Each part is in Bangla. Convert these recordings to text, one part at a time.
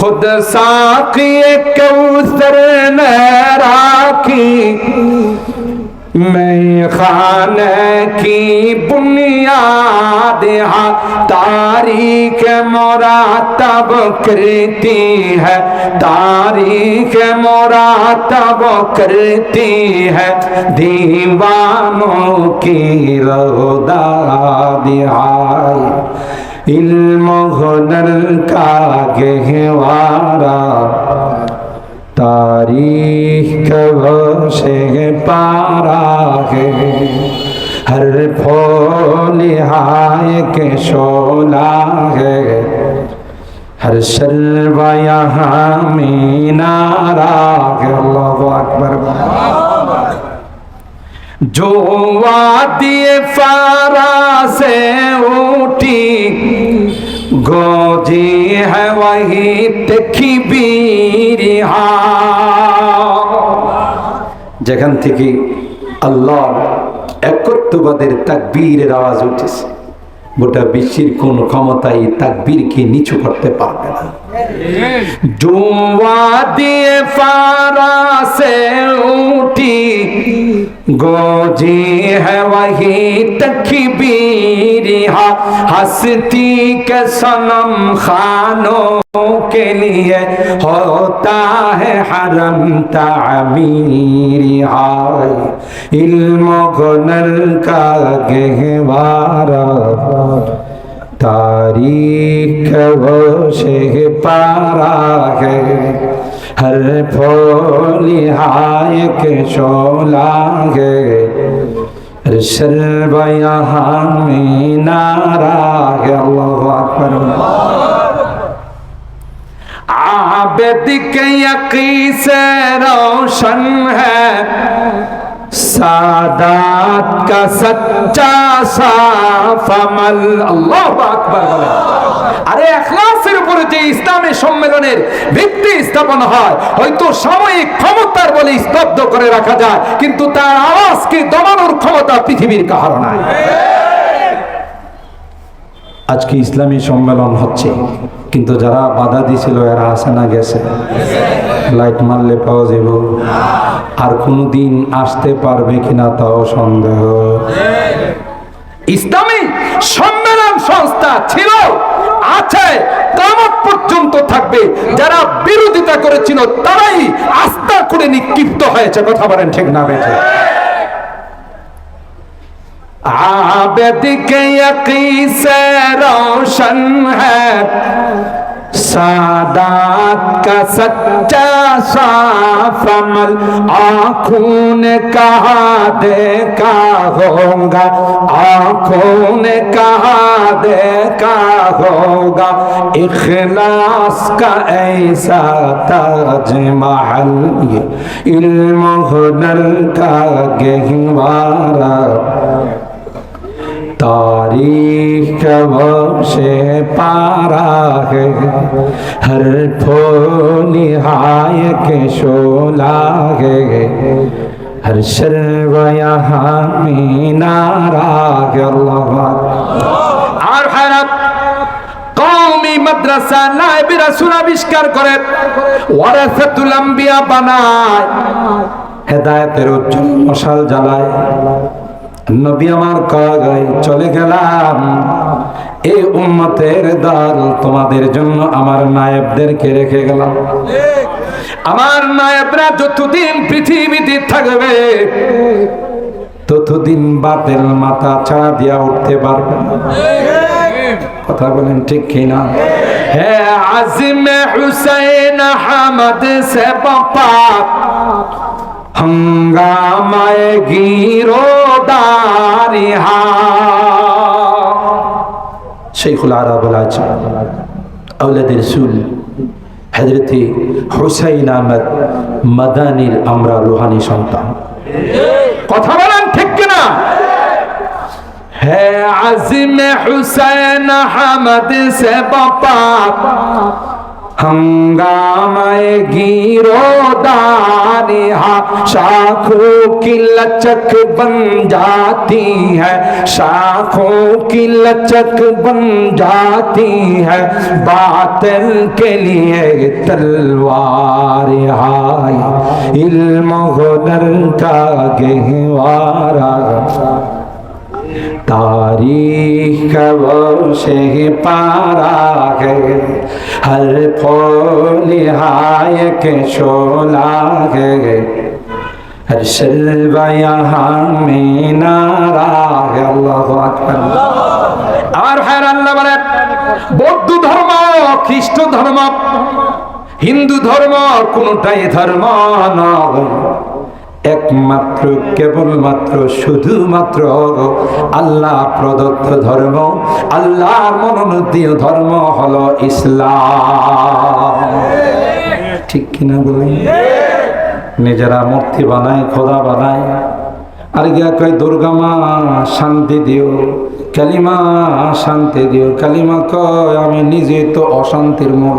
خود ساقی کوثر نے کی میں خانہ کی بنیاد ہاں تاریخ مراتب کرتی ہے، تاریخ مراتب کرتی ہے۔ دیوانوں کی رودہ ہاں۔ دیائی इल्म हुनर का गहवारा तारीख से पारा है हर फूल हाय के शोला है हर शर्वा यहाँ मीनारा है अल्लाह अकबर जो वादी फारा से उठी गोजी है वही দেখি বীরিহা যেখান থেকে আল্লাহ একত্ববাদের তাকবীরের আওয়াজ উঠেছে গোটা বিশ্বের কোন ক্ষমতাই তাকবীরকে নিচু করতে পারবে না جو وادی فارا سے اٹھی گوجی ہے وہی تکبیرہ ہستی کے سنم خانوں کے لیے ہوتا ہے حرم تعمیری تعمیرہ علم و گنر کا گہوارا تاریخ وہ شہ پارا ہے ہر پھولی ہائک شولا ہے ہر شرب یہاں میں نارا ہے اللہ اکبر عابد کے یقین سے روشن ہے সাদাত কা সচ্চা সাফামাল আল্লাহু আকবার বলেন। আরে এখলাসের উপরে যে ইসলামী সম্মেলনের ভিত্তি স্থাপন হয়, হয়তো সাময়িক ক্ষমতার বলে স্তব্ধ করে রাখা যায়, কিন্তু তার আওয়াজকে দমানোর ক্ষমতা পৃথিবীর কাহার নাই। আজকে ইসলামী সম্মেলন হচ্ছে, কিন্তু যারা বাধা দিছিল এরা আসে না গেছে। লাইট মারলে পাওয়া যাব আর কোনদিন আসতে পারবে কিনা তাও সন্দেহ। ইসলামী সম্মেলন সংস্থা ছিল, আছে কামত পর্যন্ত থাকবে। যারা বিরোধিতা করেছিল, তারাই আস্থা করে নিক্ষিপ্ত হয়েছে। কথা বলেন ঠিক না, বেঠে। عابد کے یقین سے روشن ہے۔ سادات کا سچا صاف عمل آنکھوں نے کہا، دیکھا ہوگا۔ آنکھوں نے کہا، دیکھا ہوگا۔ اخلاص کا ایسا تاج محل علم ہنر کا گہوارہ तारीख से पारा है हर निहाय के शोला है हर शर्व यहाँ मीनारा है अल्लाह আর হারাত কওমি মাদ্রাসা নায়েবে রাসূল আবিষ্কার করে ওয়ারাসাতুল আম্বিয়া বানায় হেদায়েতের উজ্জ্বল মশাল জ্বালায় নবী আমার কাগায় চলে গেলাম। এই উম্মতের দল তোমাদের জন্য আমার নায়েবদেরকে রেখে গেলাম। আমার নায়েবরা যতদিন পৃথিবীতে থাকবে, ততদিন বাতেল মাথা ছাড়া দিয়া উঠতে পারবে কথা বলেন ঠিক কিনা হে আজিমে হুসैन হামদ সে বাপা হঙ্গামায় গিরোদারিহা শেখুল আরবুল আজম আউলাদ রসুল হজরতে হুসাইন আহমদ মাদানির আমরা রোহানি সন্তান কথা বলেন ঠিক কিনা? হ্যাঁ আজিম হুসাইন আহমদ, সে বাপা। ہنگامہ گیرو دانہا شاخوں کی لچک بن جاتی ہے، شاخوں کی لچک بن جاتی ہے۔ باطل کے لیے تلوار آئی علم ہنر کا گہوارہ۔ तारीख वो से पारा है हर फूल हाय के शोला है हर शलवा यहाँ में नारा है अल्लाह আকবার আমার ভাইয়ের আল্লাহ বলেন বৌদ্ধ ধর্ম খ্রিস্ট ধর্ম হিন্দু ধর্ম কোনটাই ধর্ম নয় একমাত্র, কেবলমাত্র, শুধুমাত্র আল্লাহ প্রদত্ত ধর্ম। আল্লাহর মনোনীত ধর্ম হলো ইসলাম। ঠিক কিনা বলেন নিজেরা মূর্তি বানায়, খোদা বানায়। আর গিয়া কয়, দুর্গা মা, শান্তি দিও, কালিমা শান্তি দিও। কালিমা কয়, আমি নিজে তো অশান্তির মূল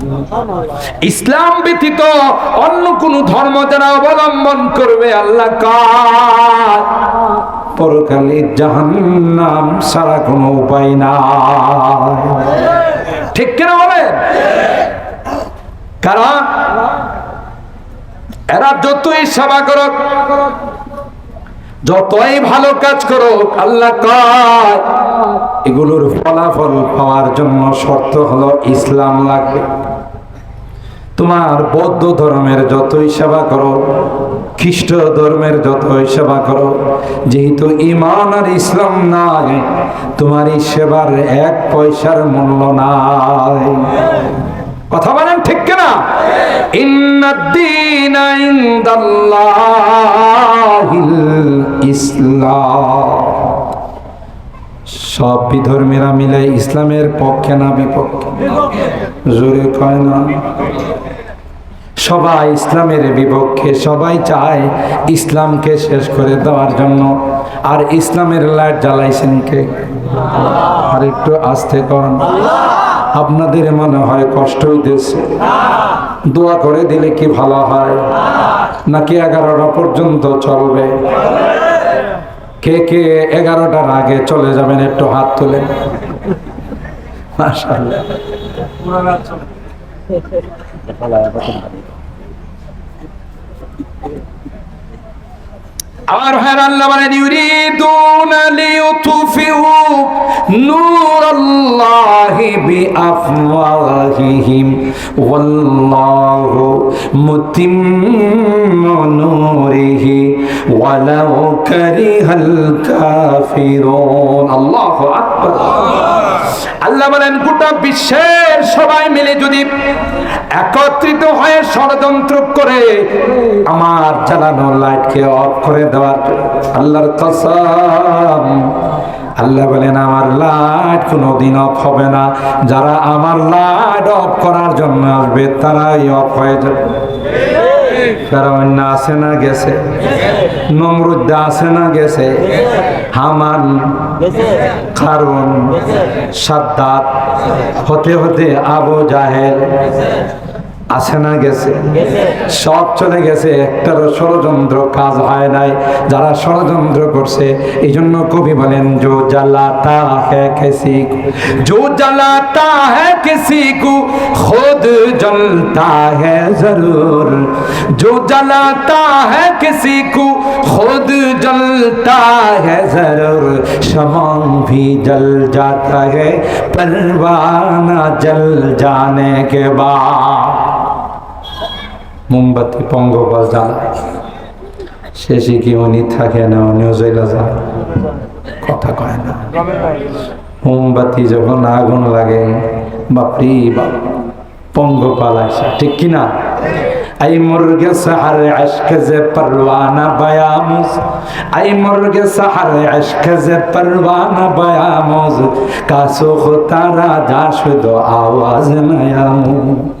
ইসলাম ব্যতীত অন্য কোন ধর্ম যারা অবলম্বন করবে আল্লাহ কার? পরকালে জাহান্নাম ছাড়া কোনো উপায় না ঠিক কিনা বলেন? কারণ এরা যতই সেবা করুক, যতই ভালো কাজ করুক, আল্লাহ এগুলোর ফলাফল পাওয়ার জন্য শর্ত হলো ইসলাম লাগবে। তোমার বৌদ্ধ ধর্মের যতই সেবা করো, খ্রিস্ট ধর্মের যতই সেবা করো, যেহেতু ইমান আর ইসলাম নাই, তোমার এই সেবার এক পয়সার মূল্য নাই। কথা বলেন ঠিক কিনা? ইনদাল্লাহিল ইসলাম। সব বিধর্মীরা মিলে ইসলামের পক্ষে না বিপক্ষে। জোরে কয় না। সবাই ইসলামের বিপক্ষে, সবাই চায় ইসলামকে শেষ করে দেওয়ার জন্য। আর ইসলামের লাইট জ্বালাইছেন কে? আর একটু আস্তে কন আপনাদের মনে হয় কষ্ট হইতেছে। দোয়া করে দিলে কি ভালো হয়? নাকি এগারোটা পর্যন্ত চলবে? কে কে এগারোটার আগে চলে যাবেন একটু হাত তুলে মাশাআল্লাহ। আমার ভাইয়ের আল্লাহ বলেন ইউরিদুনা লিইউতফিউ নূরাল্লাহি বিআফওয়াহিহিম ওয়াল্লাহু মুতিম্মু নূরিহি ওয়ালাউ কারিহাল কাফিরুন। আল্লাহু আকবার। আল্লাহ বলেন গোটা বিশ্বের সবাই মিলে যদি একত্রিত হয়ে ষড়যন্ত্র করে আমার জ্বালানো লাইটকে অফ করে দেওয়ার আল্লাহর কসম। আল্লাহ বলেন, আমার লাইট কোনোদিন অফ হবে না। যারা আমার লাইট অফ করার জন্য আসবে, তারাই অফ হয়ে যাবে। আছে না গেছে, নমরুদ্দা আছে না গেছে, হামান কারণ সাদ্দাত, হতে হতে আবু জাহেল আছে না গেছে সব চলে গেছে একটারও ষড়যন্ত্র কাজ হয় নাই যারা ষড়যন্ত্র করছে এই জন্য কবি বলেন জো জ্বালাতা হ্যাঁ কিসি জো জ্বালাতা হ্যাঁ কিসি কো খুদ জলতা হ্যাঁ জরুর जो जलाता है किसी को खुद जलता है जरूर शमा भी जल जाता है परवाना जल जाने के बाद মোমবাতি, পঙ্গপাল জ্বালায়। শেষে কি উনি থাকে না উনিও জেলা যায়। কথা কয় না। মোমবাতি যখন আগুন লাগে, বাপরি বাপ, পঙ্গপাল আসে ঠিক কিনা আই মুরগে সাহারে আশকে যে পরওয়ানা বায়ামুজ, আই মুরগে সাহারে আশকে যে পরওয়ানা বায়ামুজ কাসো খতারা যাশ দো আওয়াজ নয়ামুজ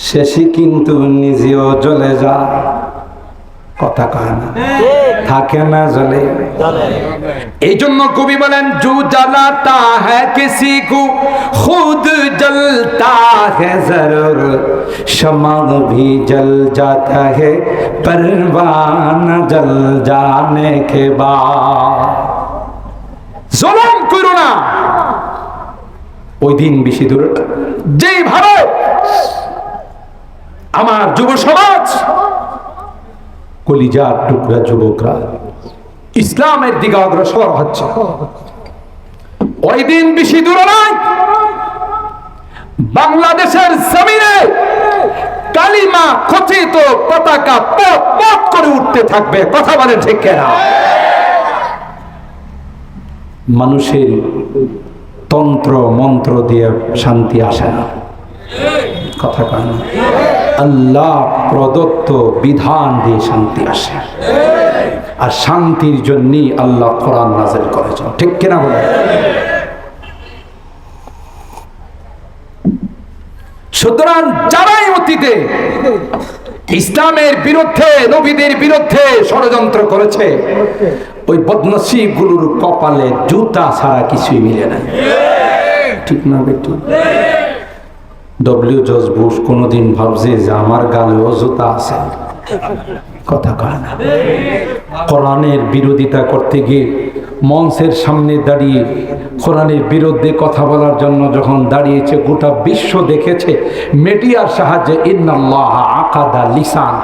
শেষে কিন্তু নিজেও জ্বলে যা। কথা কয় না। থাকে না জ্বলে। এই জন্য কবি বলেন জু জ্বালাতা হ্যাঁ কিসি কু খুদ জলতা হ্যাঁ জরুর। সমাগ ভি জল জাতা হে পরবান জল জানে কে বা জলম করো না। ওই দিন বেশি দূর। যেই ভাবে আমার যুব সমাজ, কলিজার টুকরা যুবকরা, ইসলামের দিকে অগ্রসর হচ্ছে। ওই দিন বেশি দূরে নয়, বাংলাদেশের জমিনে কালিমা খচিত পতাকা পথ পথ করে উঠতে থাকবে। কথা বলে ঠিক কেনা? মানুষের তন্ত্র, মন্ত্র দিয়ে শান্তি আসে না। কথা কয় না। আল্লাহ প্রদত্ত বিধান দিয়ে শান্তি আসে। আর শান্তির জন্যই আল্লাহ কোরআন নাজেল করেছেন। ঠিক কিনা বলে? সুতরাং যারাই অতীতে ইসলামের বিরুদ্ধে, নবীদের বিরুদ্ধে ষড়যন্ত্র করেছে, ওই বদনসিবগুলোর কপালে জুতা ছাড়া কিছুই মিলে নাই। ঠিক না বেটু ডব্লিউ জজ বুশ কোনোদিন ভাবছে যে আমার গালেও জুতা আছে। কথা কয় না। কোরআনের বিরোধিতা করতে গিয়ে মঞ্চের সামনে দাঁড়িয়ে কোরআনের বিরুদ্ধে কথা বলার জন্য যখন দাঁড়িয়েছে, গোটা বিশ্ব দেখেছে, মিডিয়ার সাহায্যে ইন্নাল্লাহ আকাদা লিসান।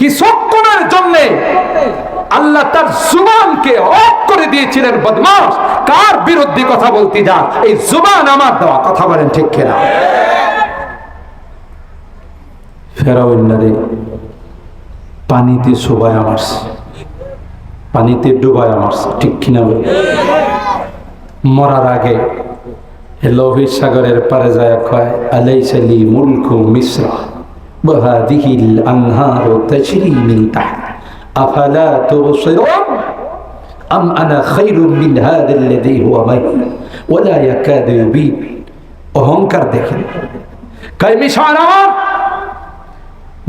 কিছুক্ষণের জন্য আল্লাহ তার জুবানকে অফ করে দিয়েছিলেন বদমাস কার বিরুদ্ধে কথা বলতে যা এই জুবান আমার দেওয়া, কথা বলেন ঠিক কিনা? ফেরাউন্নারে পানিতে শোভায় আমার পানিতে ডুবায় আমার ঠিক কিনা মরার আগে লোহিত সাগরের পারে যায় কয় আলাই সালি মুলকু মিশ্রা বহাদিহিল আনহার তাজরি মিন তাহত। আফালা তুবসিরুন? আম আনা খায়রুম মিন হাযা আল্লাযী হুয়া মাইয়ুন ওয়া লা অহংকার দেখেন। কাইমি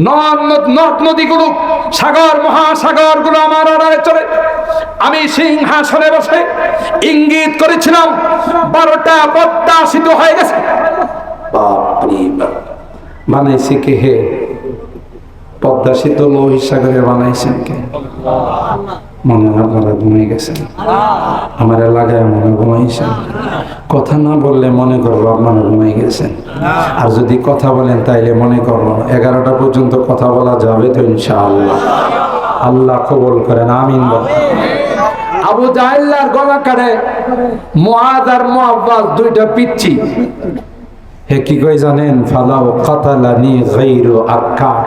নদ নদ নদীগুলো সাগর মহাসাগরগুলো আমার আড়ালে চলে। আমি সিংহাসনে বসে ইঙ্গিত করেছিলাম, বারোটা পদ্মা সিদ্ধ হয়ে গেছে। মানে শিখে হে? পদ্মা সেতু লোহিত সাগরে বানাইছেন কে? মনে আপনারা ঘুমিয়ে গেছেন। আমার এলাকায় মনে ঘুমাইছেন। কথা না বললে মনে করব আপনারা ঘুমিয়ে গেছেন। আর যদি কথা বলেন তাইলে মনে করব এগারোটা পর্যন্ত কথা বলা যাবে তো ইনশাআল্লাহ। আল্লাহ কবল করেন, আমিন আবু জাহেল্লার গলা কাটে মুআদ আর মুআব্বাস দুইটা পিচ্ছি। হে কি কই জানেন? ফালাও কাতালানি গাইরু আক্কার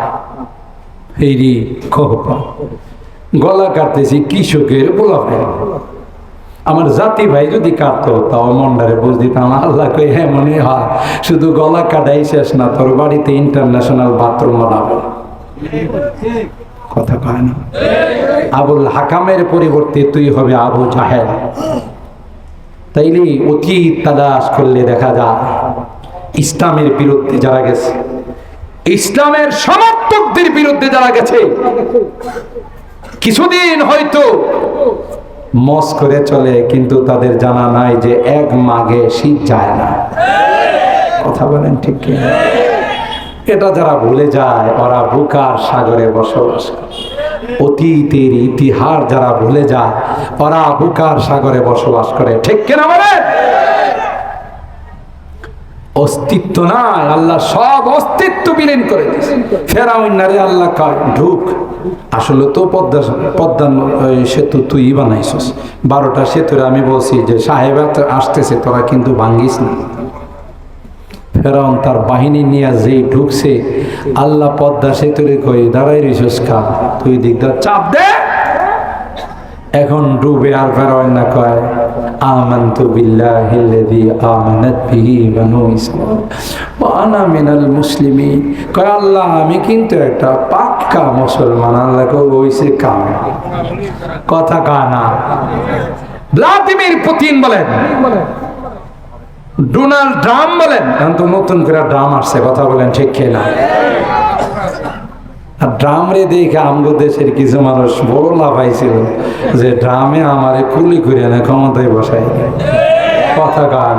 হেরি খোপা গলা কাটতেছি কৃষকের বলাফে আমার জাতি ভাই যদি কাটতো, তাও মন্ডারে বুঝ দিতাম, আল্লাহ কই হ্যাঁ মনে হয়, শুধু গলা কাটাই শেষ না, তোর বাড়িতে ইন্টারন্যাশনাল বাথরুম বানাবো। কথা কয় না। আবুল হাকামের পরিবর্তে তুই হবে আবু জাহেল। তাইলে অতীত তালাশ করলে দেখা যায়, ইসলামের বিরুদ্ধে যারা গেছে ইসলামের সমর্থকদের বিরুদ্ধে যারা গেছে, কিছুদিন হয়তো মস করে চলে, কিন্তু তাদের জানা নাই যে এক মাঘে শীত যায় না। কথা বলেন ঠিক এটা যারা ভুলে যায়, ওরা বুকার সাগরে বসবাস করে। অতীতের ইতিহাস যারা ভুলে যায়, ওরা বুকার সাগরে বসবাস করে। ঠিক কিনা বলে অস্তিত্ব নাই, আল্লাহ সব অস্তিত্ব বিলীন করে দিয়েছে। ফেরাউন্নারে আল্লাহ কয়, ঢুক, আসলে তো পদ্মা পদ্মা সেতু তুই বানাইছিস। বারোটা সেতুরে আমি বলছি যে, সাহেব আসতেছে, তোরা কিন্তু ভাঙ্গিস না। ফেরাউন তার বাহিনী নিয়ে যেই ঢুকছে, আল্লাহ পদ্মা সেতুরে কই দাঁড়াই রইছিস কা তুই দিকটা চাপ দে। এখন ডুবে আর ফেরাউন না কয় বিল্লাহি আল্লাযী আমানাত বিহি বানু ইসরাঈল ওয়া আনা মিনাল মুসলিমিন কয়, আল্লাহ, আমি কিন্তু একটা পাক্কা মুসলমান। আল্লাহ কই হইছে কাম কথা কানা ভ্লাদিমির পুতিন বলেন। ডোনাল্ড ট্রাম্প বলেন। এখন তো নতুন করে ড্রাম আসছে, কথা বলেন ঠিক কিনা? আর ড্রাম দেখে আমগো দেশের কিছু মানুষ বড় লাভাইছিল যে ড্রামে আমারে কুলি করে না ক্ষমতায় বসাই কথা গান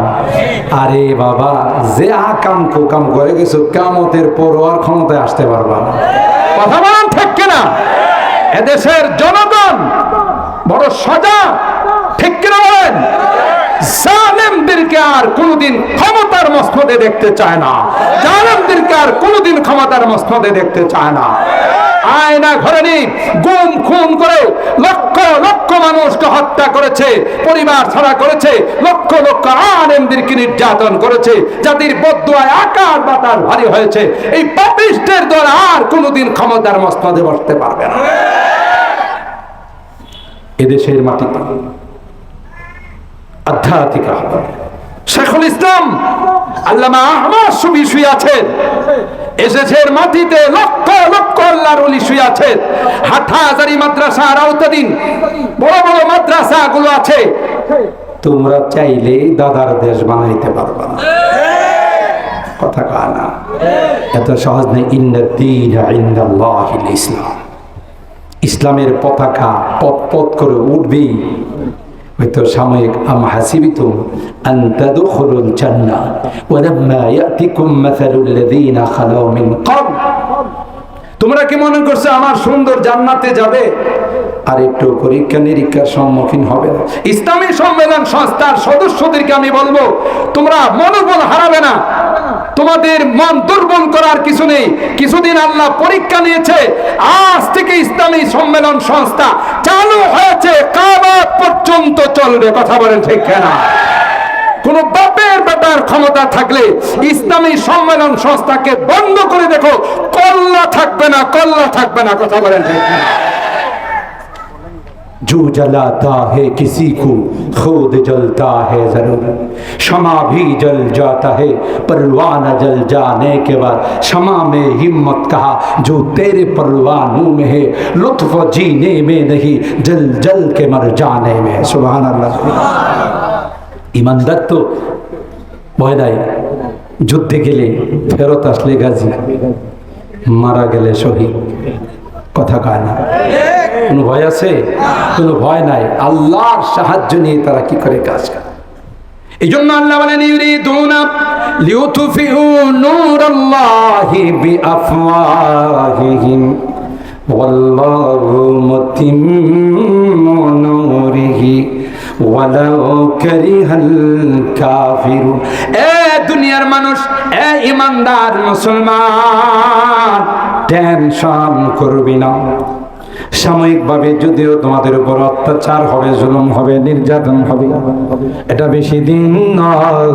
আরে বাবা, যে আকাম কুকাম করে গেছো, কামতের পর আর ক্ষমতায় আসতে পারবা কথা বলেন ঠিক কিনা? এদেশের জনগণ বড় সজা ঠিক কিনা বলেন? জালেমদেরকে আর কোনোদিন মস্তদে দেখতে চায় না। জালেমদেরকে আর কোনোদিন ক্ষমতার মস্তদে দেখতে চায় না। আয়না ঘরে নি গুম খুন করে লক্ষ লক্ষ মানুষকে হত্যা করেছে, পরিবার ছাড়া করেছে, লক্ষ লক্ষ আলেমদেরকে নির্যাতন করেছে যাদের বদুয়ায় আকার বাতার ভারী হয়েছে। এই পাপিষ্টের দ্বারা আর কোনোদিন ক্ষমতার মস্তদে বসতে পারবে না। এদেশের মাটিতে আধ্যাত্মিক আহ্বান। শেখুল ইসলাম, আল্লামা আহমদ সুবি শুয়ে আছেন। এসেছেন মাটিতে লক্ষ লক্ষ আল্লাহর ওলি শুয়ে আছেন। হাটহাজারি মাদ্রাসা আওতাদিন বড় বড় মাদ্রাসা গুলো আছে। তোমরা চাইলে দাদার দেশ বানাইতে পারবা না। কথা কানা এত সহজ নেই ইন্দিন ইসলাম। ইসলামের পতাকা পথ পথ করে উঠবেই। হয়তো সাময়িক আম হাসিবিতুম আন তাদখুলুল জান্নাহ ওয়ালাম্মা ইয়াতিকুম মাসালুল লাযীনা খালাউ মিন ক্বাবল। তোমরা কি মনে করছ আমার সুন্দর জান্নাতে যাবে? আর একটু পরীক্ষা নিরীক্ষার সম্মুখীন হবে না। ইসলামী সম্মেলন সংস্থার সদস্যদেরকে আমি বলব, তোমরা মনোবল হারাবে না। তোমাদের মন দুর্বল করার কিছু নেই। কিছুদিন আল্লাহ পরীক্ষা নিয়েছে। আজ থেকে ইসলামী সম্মেলন সংস্থা চালু হয়েছে। পর্যন্ত চলবে। কথা বলেন ঠিক না কোন বাপের বেটার ক্ষমতা থাকলে ইসলামী সম্মেলন সংস্থাকে বন্ধ করে দেখো। কল্লা থাকবে না, কল্লা থাকবে না। কথা বলেন ঠিক না? جو جلاتا ہے کسی کو، خود جلتا ہے ضرور۔ شما بھی جل جاتا ہے، پروانہ جل جانے کے بعد۔ شما میں ہمت کہا، جو تیرے پروانوں میں ہے، لطف جینے میں نہیں، جل جل کے مر جانے میں۔ سبحان اللہ۔ ایمان ایماندار تو বয়দায় پھیرو গেলে ফেরত আসলে গাজী মারা গেলে শহীদ কথা কয় না কোনো ভয় আছে? কোনো ভয় নাই। আল্লাহর সাহায্য নিয়ে তারা কি করে কাজ করে? এই জন্য আল্লাহ বলেন, ইউরিদুনা লিউতফিউ নূরাল্লাহি বিআফওয়াহিহিম, ওয়াল্লাহু মুতিম্মু নূরিহি, ওয়ালাউ কারিহাল কাফিরুন এ দুনিয়ার মানুষ, এ ইমানদার মুসলমান, টেনশন করবি না। সাময়িকভাবে যদিও তোমাদের উপর অত্যাচার হবে, জুলুম হবে, নির্যাতন হবে, এটা বেশি দিন নয়,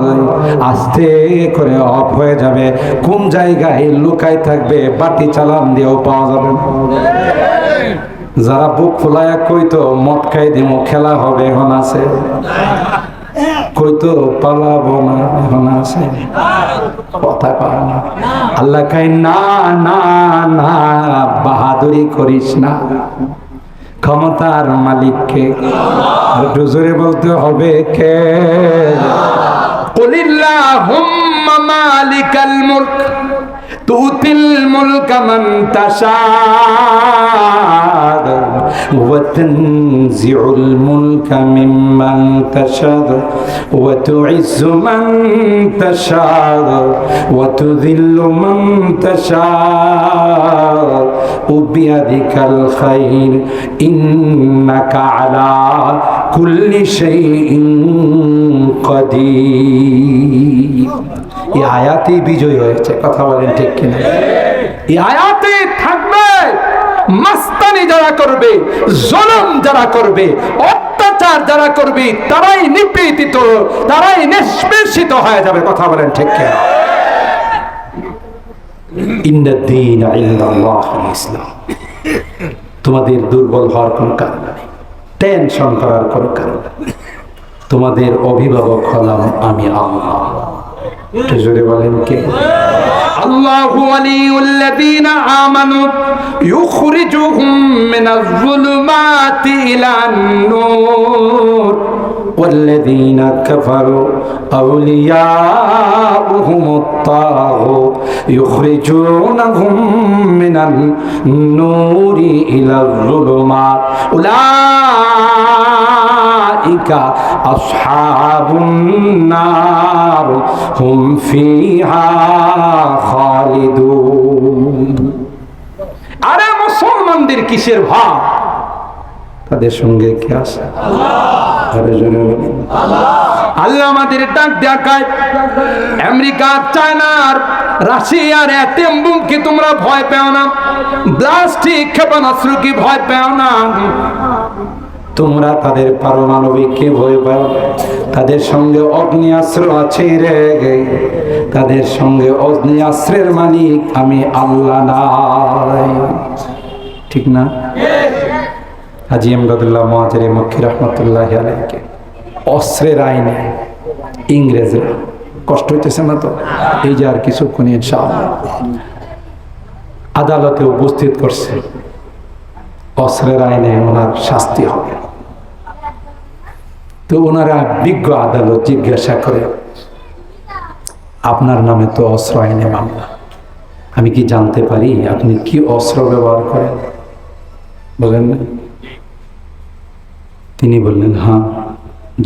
আস্তে করে অফ হয়ে যাবে কোন জায়গায় লুকাই থাকবে বাটি চালান দিয়েও পাওয়া যাবে। যারা বুক ফুলায়া কইতো, মদ খাই দিমো, খেলা হবে এখন আছে কইতো পালাবো না, এখন আছে। কথা কয় না। আল্লাহ খাই না না না, বাহাদুরি করিস না। ক্ষমতার মালিককে একটু জোরে বলতে হবে কে? কুলিল্লাহুম্মা মালিকাল মুলক। তুতিল মুলক মান তাশাদ وتنزع الملك ممن تشاء وتعز من تشاء وتذل من تشاء وبيدك الخير إنك على كل شيء قدير এই আয়াতেই বিজয় হয়েছে, কথা বলেন ঠিক কিনা? এই আয়াতে থাকবে, মাস্তানি যারা করবে, জলম যারা করবে, অত্যাচার যারা করবে, তারাই নিপীড়িত, তারাই নিষ্পেষিত হয়ে যাবে, কথা বলেন ঠিক কিনা? ইসলাম। তোমাদের দুর্বল হওয়ার কোনো কারণ নেই টেনশন করার কোনো কারণ তোমাদের অভিভাবক হলাম আমি আল্লাহ। জোরে বলেন কে আল্লাহ ওয়ালিউল্লাযীনা আমানু ইউখরিজুহুম মিনাজ-যুলুমাতি ইলান নূর والذين كفروا أولياؤهم الطاغوت يخرجونهم من النور إلى الظلمات أولئك আরে মুসলমানদের কিসের ভাব? তাদের সঙ্গে কে আছে? আমাদের দেখায়, আমেরিকা চায়নার তোমরা ভয় না। ব্লাস্টিক কি ভয় পেও না। তোমরা তাদের পারমাণবিককে ভয় পাও। তাদের সঙ্গে অগ্নিয়াস্ত্র আছে রে। তাদের সঙ্গে অগ্নিয়াস্ত্রের মালিক আমি আল্লাহ নাই। ঠিক না? হাজি এমদাদুল্লাহ মহাজারি মক্কি রহমতুল্লাহ আলাইকে। অস্ত্রের আইনে ইংরেজরা কষ্ট হইতেছে না তো? এই যে আর কিছুক্ষণ ইনশাআল্লাহ। আদালতে উপস্থিত করছে। অস্ত্রের আইনে ওনার শাস্তি হবে। তো ওনারা বিজ্ঞ আদালত জিজ্ঞাসা করে, আপনার নামে তো অস্ত্র আইনে মামলা। আমি কি জানতে পারি আপনি কি অস্ত্র ব্যবহার করেন? বলেন, তিনি বললেন হ্যাঁ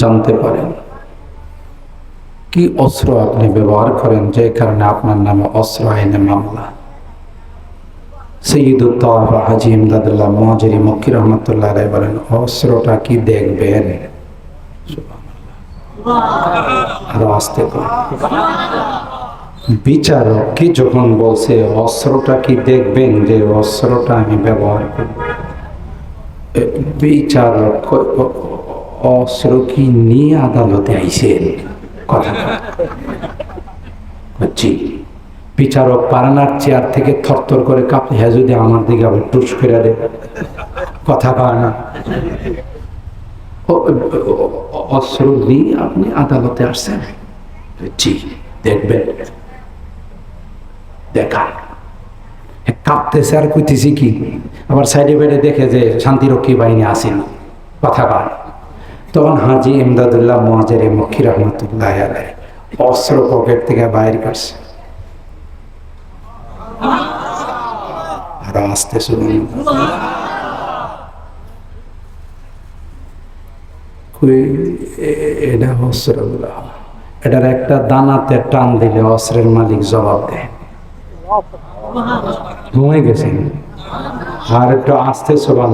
জানতে পারেন। কি অস্ত্র আপনি ব্যবহার করেন যে কারণে আপনার নামে অস্ত্র আইনে মামলা? সৈয়দুত্তাওয়াফা হাজি ইমদাদুল্লাহ মহাজরি মক্কি রহমতুল্লাহ বলেন, অস্ত্রটা কি দেখবেন? আরও আসতে বিচারক কি যখন বলছে অস্ত্রটা কি দেখবেন যে অস্ত্রটা আমি ব্যবহার করি এ, বিচারক অস্ত্র কি নিয়ে আদালতে আইসেন? কথা জি। বিচারক পারানার চেয়ার থেকে থরথর করে কাঁপে হ্যাঁ যদি আমার দিকে আবার টুস করে দেয়। কথা কয় না। অস্ত্র নিয়ে আপনি আদালতে আসছেন? জি, দেখবেন। দেখা। কাঁপতেছে আর কইতেছি কি, আবার সাইডে বাইডে দেখে যে শান্তিরক্ষী বাহিনী আসেন। কথা কয় তখন হাজি ইমদাদুল্লাহ মহাজারি মক্ষী রহমতুল্লাহ আলাই অস্ত্র পকেট থেকে বাইর করছে। আর আসতে শুনুন কই, এটা অস্ত্রগুলো এটার একটা দানাতে টান দিলে অস্ত্রের মালিক জবাব দেয়। ঘুমাই গেছেন আর একটু আসতে সোবান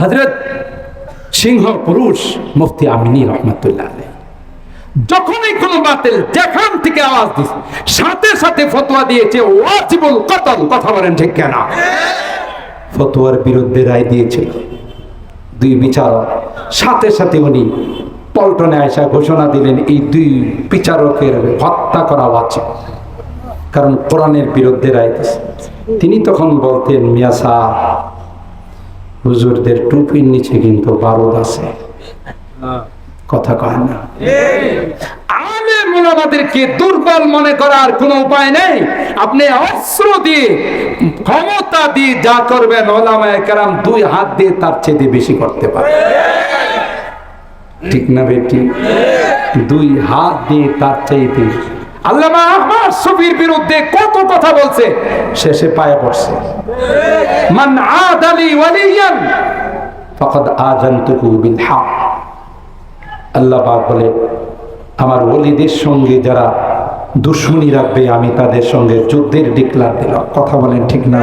হজরত সিংহ পুরুষ মুফতি আমিনী রহমতুল্লাহ যখনই কোনো বাতিল যেখান থেকে আওয়াজ দিছে সাথে সাথে ফতোয়া দিয়েছে ওয়াজিবুল কতল কথা বলেন ঠিক কেনা? ফতোয়ার বিরুদ্ধে রায় দিয়েছিল। দুই বিচারক সাথে সাথে উনি পল্টনে আয়সা ঘোষণা দিলেন এই দুই বিচারকের হত্যা করা আছে কারণ কোরআনের বিরুদ্ধে রায় তিনি তখন বলতেন মিয়া সাহ হুজুরদের টুপির নিচে কিন্তু বারুদ আছে। কথা কয় না। আলে দুর্বল মনে করার কোনো উপায় নেই। আপনি অস্ত্র দিয়ে, ক্ষমতা দিয়ে যা করবেন, ওলামায়ে কেরাম দুই হাত দিয়ে তার চেয়ে বেশি করতে পারে। ঠিক না বেটি? দুই হাত দিয়ে তার চাইতে আল্লামা আহমদ বিরুদ্ধে কত কথা বলছে, শেষে পায়ে পড়ছে। মান আদালি ওয়ালিয়ান, ফাকাদ বিল হক। আল্লাহ পাক বলে আমার ওলিদের সঙ্গে যারা দুশ্মনী রাখবে, আমি তাদের সঙ্গে যুদ্ধের ডিক্লার দিলাম। কথা বলেন ঠিক না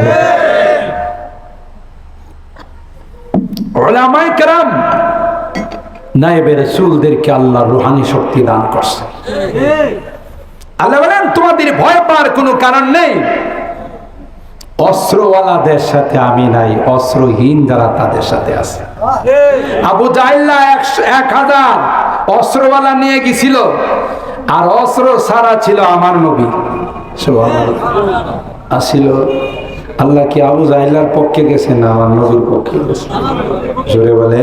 তোমাদের ভয় পাওয়ার কোনো কারণ নেই। সাথে আমি নাই, অস্ত্রহীন যারা তাদের সাথে আছে। আবু একশো- এক হাজার অস্ত্রওয়ালা নিয়ে গেছিল, আর অস্ত্র সারা ছিল আমার নবী। আসিল, আল্লাহ কি আবু জাইল্লার পক্ষে গেছে না আমার নবীর পক্ষে জোরে বলে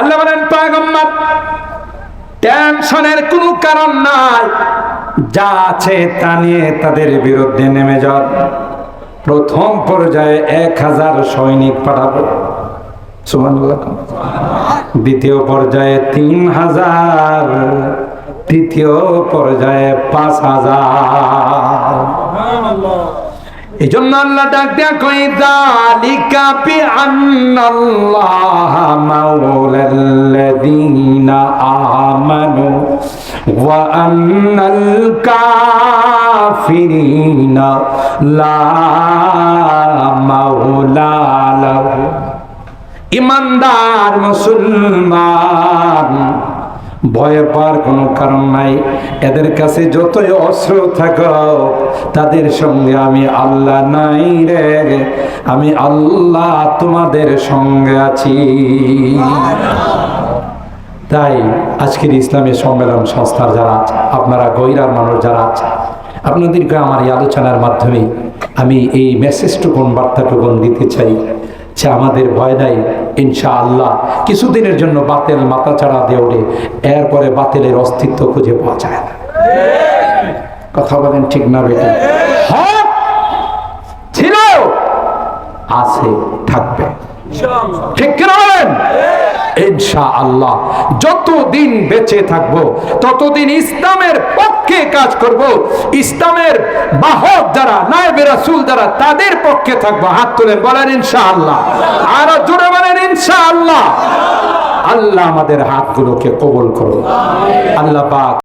আল্লাহ বলেন পাগম্মত টেনশনের কোনো কারণ নাই। যা আছে তা নিয়ে তাদের বিরুদ্ধে নেমে যান প্রথম পর্যায়ে এক হাজার সৈনিক পাঠাবো। সুবহানাল্লাহ। দ্বিতীয় পর্যায়ে তিন হাজার, তৃতীয় পর্যায়ে পাঁচ হাজার। এই জন্য আল্লাহ ডাক দেয়া কই আন্নাল্লাহ মাওলাল্লাযীনা ইমানদার মুসলমান। ভয় পাওয়ার কোনো কারণ নাই। এদের কাছে যতই অস্ত্র থাকো তাদের সঙ্গে আমি আল্লাহ নাই রে। আমি আল্লাহ তোমাদের সঙ্গে আছি। তাই আজকের ইসলামী সম্মেলন সংস্থার যারা আছে, আপনারা গৈরার মানুষ যারা আছে, আপনাদেরকে আমার এই আলোচনার মাধ্যমে আমি এই মেসেজটুকুন বার্তাটুকুন দিতে চাই। যে আমাদের ভয় নাই ইনশা আল্লাহ কিছুদিনের জন্য বাতেল মাথা ছাড়া দেওড়ে এরপরে বাতিলের অস্তিত্ব খুঁজে পাওয়া যায় না। কথা বলেন ঠিক না বেটা? ছিল আছে থাকবে। ঠিক বলেন ইনশা আল্লাহ যতদিন বেঁচে থাকব, ততদিন ইসলামের পক্ষে কাজ করব, ইসলামের বাহক যারা, নায়েবে রাসূল যারা, তাদের পক্ষে থাকব। হাত তুলেন, বলেন ইনশা আল্লাহ আর জোরে বলেন ইনশা আল্লাহ আল্লাহ আমাদের হাতগুলোকে কবুল করুন। আল্লাহ পাক